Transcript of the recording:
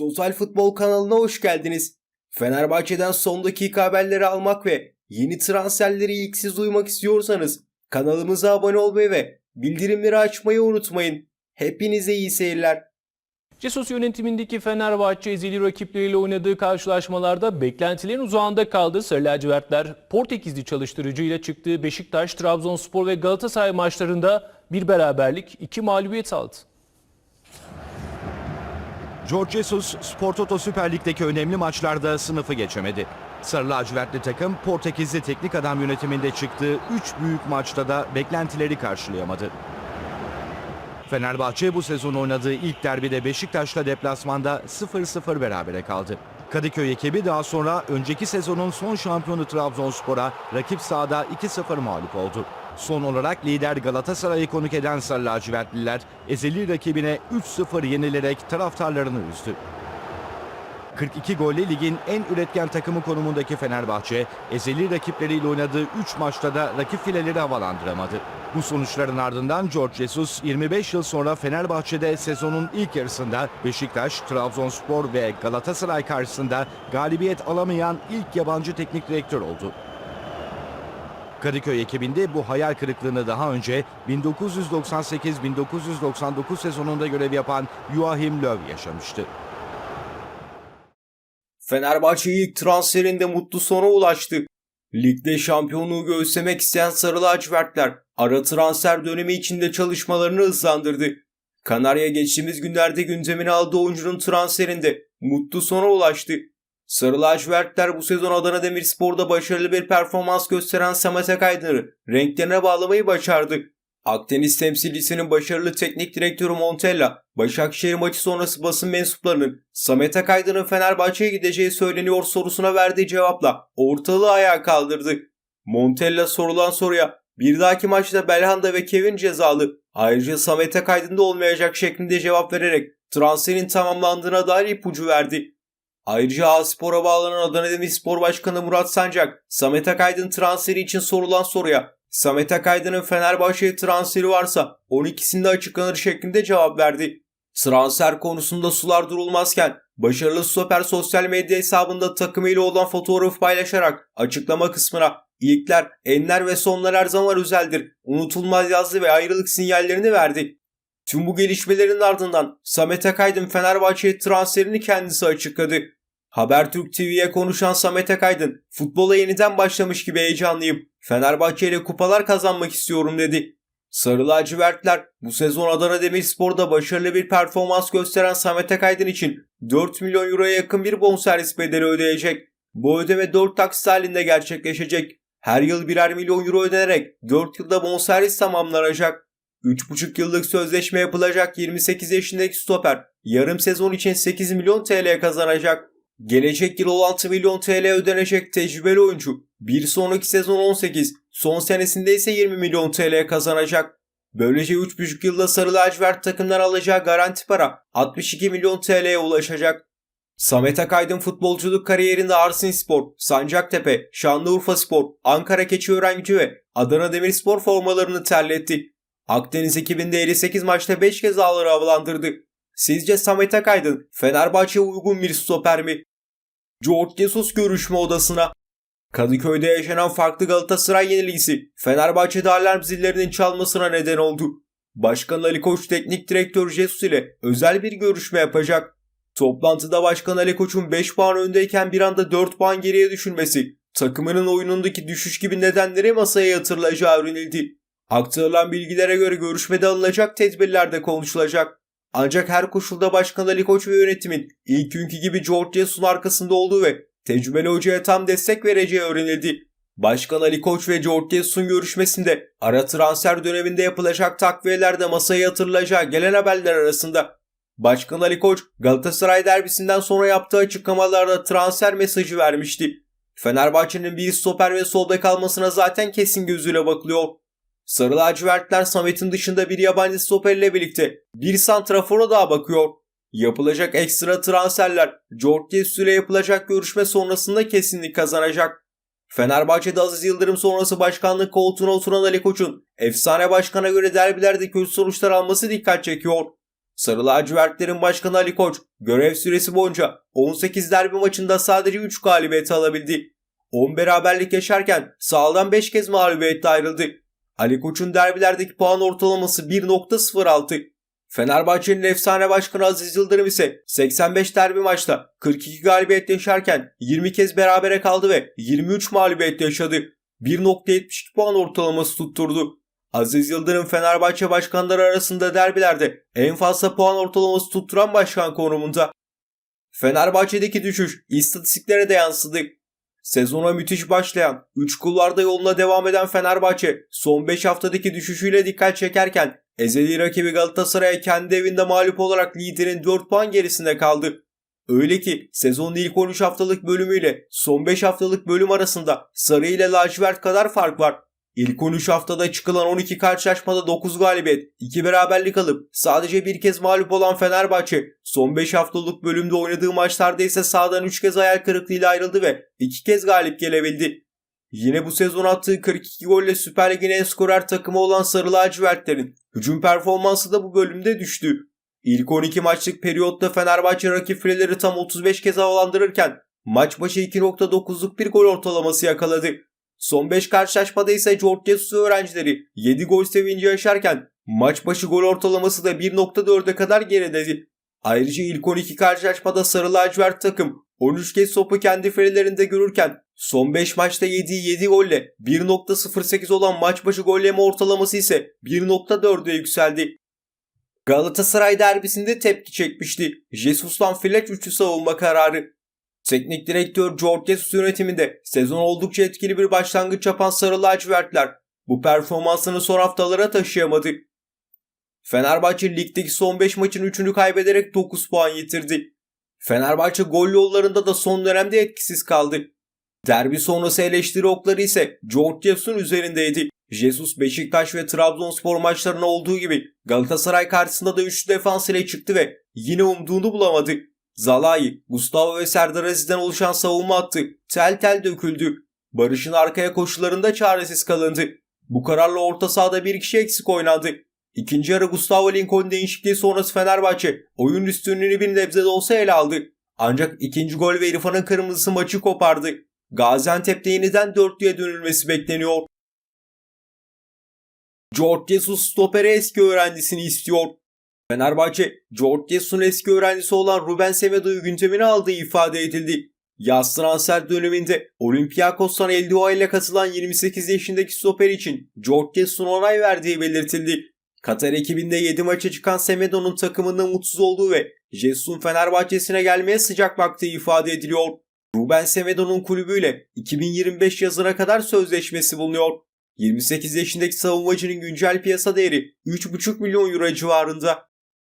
Total Futbol kanalına hoş geldiniz. Fenerbahçe'den son dakika haberleri almak ve yeni transferleri ilk siz duymak istiyorsanız kanalımıza abone olmayı ve bildirimleri açmayı unutmayın. Hepinize iyi seyirler. Jesus yönetimindeki Fenerbahçe ezeli rakipleriyle oynadığı karşılaşmalarda beklentilerin uzağında kaldığı Sarı Lacivertler Portekizli çalıştırıcıyla çıktığı Beşiktaş, Trabzonspor ve Galatasaray maçlarında bir beraberlik, iki mağlubiyet aldı. George Jesus Spor Toto Süper Lig'deki önemli maçlarda sınıfı geçemedi. Sarı lacivertli takım Portekizli teknik adam yönetiminde çıktığı 3 büyük maçta da beklentileri karşılayamadı. Fenerbahçe bu sezon oynadığı ilk derbide Beşiktaş'la deplasmanda 0-0 berabere kaldı. Kadıköy ekibi daha sonra önceki sezonun son şampiyonu Trabzonspor'a rakip sahada 2-0 mağlup oldu. Son olarak lider Galatasaray'ı konuk eden Sarı lacivertliler ezeli rakibine 3-0 yenilerek taraftarlarını üzdü. 42 golle ligin en üretken takımı konumundaki Fenerbahçe, ezeli rakipleriyle oynadığı 3 maçta da rakip fileleri havalandıramadı. Bu sonuçların ardından George Jesus 25 yıl sonra Fenerbahçe'de sezonun ilk yarısında Beşiktaş, Trabzonspor ve Galatasaray karşısında galibiyet alamayan ilk yabancı teknik direktör oldu. Kadıköy ekibinde bu hayal kırıklığını daha önce 1998-1999 sezonunda görev yapan Joachim Löw yaşamıştı. Fenerbahçe ilk transferinde mutlu sona ulaştı. Ligde şampiyonluğu göğüslemek isteyen Sarı Lacivertler ara transfer dönemi içinde çalışmalarını hızlandırdı. Kanarya geçtiğimiz günlerde gündemine aldığı oyuncunun transferinde mutlu sona ulaştı. Sarı lacivertler bu sezon Adana Demirspor'da başarılı bir performans gösteren Samet Akaydın'ı renklerine bağlamayı başardı. Akdeniz temsilcisinin başarılı teknik direktörü Montella, Başakşehir maçı sonrası basın mensuplarının Samet Akaydın'ın Fenerbahçe'ye gideceği söyleniyor sorusuna verdiği cevapla ortalığı ayağa kaldırdı. Montella sorulan soruya bir dahaki maçta Belhanda ve Kevin cezalı ayrıca Samet Akaydın'da olmayacak şeklinde cevap vererek transferin tamamlandığına dair ipucu verdi. Ayrıca A-Spor'a bağlanan Adana Demirspor Başkanı Murat Sancak, Samet Akaydın transferi için sorulan soruya Samet Akaydın'ın Fenerbahçe'ye transferi varsa 12'sinde açıklanır şeklinde cevap verdi. Transfer konusunda sular durulmazken başarılı stoper sosyal medya hesabında takımıyla olan fotoğrafı paylaşarak açıklama kısmına ilkler, enler ve sonlar her zaman özeldir, unutulmaz yazdı ve ayrılık sinyallerini verdi. Tüm bu gelişmelerin ardından Samet Akaydın Fenerbahçe'ye transferini kendisi açıkladı. Habertürk TV'ye konuşan Samet Akaydın, futbola yeniden başlamış gibi heyecanlıyım. Fenerbahçe ile kupalar kazanmak istiyorum dedi. Sarı lacivertler bu sezon Adana Demirspor'da başarılı bir performans gösteren Samet Akaydın için 4 milyon euroya yakın bir bonservis bedeli ödeyecek. Bu ödeme 4 taksit halinde gerçekleşecek. Her yıl birer milyon euro ödenerek 4 yılda bonservis tamamlanacak. 3,5 yıllık sözleşme yapılacak 28 yaşındaki stoper yarım sezon için 8 milyon TL kazanacak. Gelecek yıl 16 milyon TL ödenecek tecrübeli oyuncu bir sonraki sezon 18, son senesinde ise 20 milyon TL kazanacak. Böylece 3,5 yılda Sarı Lacivert takımdan alacağı garanti para 62 milyon TL'ye ulaşacak. Samet Akaydın futbolculuk kariyerinde Arsinspor, Sancaktepe, Şanlıurfaspor, Ankara Keçiören ve Adana Demirspor formalarını terletti. Akdeniz ekibinde 58 maçta 5 kez ağları havalandırdı. Sizce Samet Akaydın Fenerbahçe'ye uygun bir stoper mi? George Jesus görüşme odasına. Kadıköy'de yaşanan farklı Galatasaray yenilgisi Fenerbahçe'de alarm zillerinin çalmasına neden oldu. Başkan Ali Koç teknik direktör Jesus ile özel bir görüşme yapacak. Toplantıda Başkan Ali Koç'un 5 puan öndeyken bir anda 4 puan geriye düşürmesi, takımının oyunundaki düşüş gibi nedenleri masaya yatırılacağı öğrenildi. Aktarılan bilgilere göre görüşmede alınacak tedbirler de konuşulacak. Ancak her koşulda Başkan Ali Koç ve yönetimin ilk günkü gibi George Jesus'un arkasında olduğu ve tecrübeli hocaya tam destek vereceği öğrenildi. Başkan Ali Koç ve George Jesus'un görüşmesinde ara transfer döneminde yapılacak takviyeler de masaya yatırılacağı gelen haberler arasında. Başkan Ali Koç Galatasaray derbisinden sonra yaptığı açıklamalarda transfer mesajı vermişti. Fenerbahçe'nin bir stoper ve sol bek almasına zaten kesin gözüyle bakılıyor. Sarı lacivertler Samet'in dışında bir yabancı stoperle birlikte bir santrafora daha bakıyor. Yapılacak ekstra transferler George Jesus ile yapılacak görüşme sonrasında kesinlik kazanacak. Fenerbahçe'de Aziz Yıldırım sonrası başkanlık koltuğuna oturan Ali Koç'un efsane başkana göre derbilerde kötü sonuçlar alması dikkat çekiyor. Sarı lacivertlerin başkanı Ali Koç görev süresi boyunca 18 derbi maçında sadece 3 galibiyet alabildi. 10 beraberlik yaşarken sahadan 5 kez mağlubiyetle ayrıldı. Ali Koç'un derbilerdeki puan ortalaması 1.06. Fenerbahçe'nin efsane başkanı Aziz Yıldırım ise 85 derbi maçta 42 galibiyet yaşarken 20 kez berabere kaldı ve 23 mağlubiyet yaşadı. 1.72 puan ortalaması tutturdu. Aziz Yıldırım Fenerbahçe başkanları arasında derbilerde en fazla puan ortalaması tutturan başkan konumunda. Fenerbahçe'deki düşüş istatistiklere de yansıdı. Sezona müthiş başlayan, 3 kulvarda yoluna devam eden Fenerbahçe son 5 haftadaki düşüşüyle dikkat çekerken ezeli rakibi Galatasaray'a kendi evinde mağlup olarak liderin 4 puan gerisinde kaldı. Öyle ki sezonun ilk 13 haftalık bölümüyle son 5 haftalık bölüm arasında sarı ile lacivert kadar fark var. İlk 13 haftada çıkılan 12 karşılaşmada 9 galibiyet, 2 beraberlik alıp sadece bir kez mağlup olan Fenerbahçe son 5 haftalık bölümde oynadığı maçlarda ise sahadan 3 kez hayal kırıklığıyla ayrıldı ve 2 kez galip gelebildi. Yine bu sezon attığı 42 golle Süper Lig'in en skorer takımı olan Sarı Lacivertlerin hücum performansı da bu bölümde düştü. İlk 12 maçlık periyotta Fenerbahçe rakip fileleri tam 35 kez havalandırırken maç başı 2.9'luk bir gol ortalaması yakaladı. Son 5 karşılaşmada ise George Jesus öğrencileri 7 gol sevinci yaşarken maç başı gol ortalaması da 1.4'e kadar geriledi. Ayrıca ilk 12 karşılaşmada Sarı Lacivert takım 13 kez topu kendi filelerinde görürken son 5 maçta yediği 7 golle 1.08 olan maç başı golleme ortalaması ise 1.4'e yükseldi. Galatasaray derbisinde tepki çekmişti. Jesus'tan Fleck üçlü savunma kararı. Teknik direktör George Jesus yönetiminde sezon oldukça etkili bir başlangıç yapan Sarı Lacivertler bu performansını son haftalara taşıyamadı. Fenerbahçe ligdeki son 5 maçın 3'ünü kaybederek 9 puan yitirdi. Fenerbahçe gol yollarında da son dönemde etkisiz kaldı. Derbi sonrası eleştiri okları ise George Jesus'un üzerindeydi. Jesus Beşiktaş ve Trabzonspor maçlarına olduğu gibi Galatasaray karşısında da üçlü defans ile çıktı ve yine umduğunu bulamadı. Zalai, Gustavo ve Serdar Aziz'den oluşan savunma attı. Tel tel döküldü. Barış'ın arkaya koşularında çaresiz kalındı. Bu kararla orta sahada bir kişi eksik oynandı. İkinci yarı Gustavo Lincoln değişikliği sonrası Fenerbahçe oyun üstünlüğünü bir nebze de olsa ele aldı. Ancak ikinci gol ve İrfan'ın kırmızısı maçı kopardı. Gaziantep'te yeniden dörtlüye dönülmesi bekleniyor. George Jesus stopere eski öğrencisini istiyor. Fenerbahçe, George Jesus'un eski öğrencisi olan Ruben Semedo'yu gündemine aldığı ifade edildi. Yaz transfer döneminde Olympiakos'tan Eldua ile katılan 28 yaşındaki stoper için George Jesus'un onay verdiği belirtildi. Katar ekibinde 7 maça çıkan Semedo'nun takımında mutsuz olduğu ve Jesus'un Fenerbahçe'sine gelmeye sıcak baktığı ifade ediliyor. Ruben Semedo'nun kulübüyle 2025 yazına kadar sözleşmesi bulunuyor. 28 yaşındaki savunmacının güncel piyasa değeri 3,5 milyon euro civarında.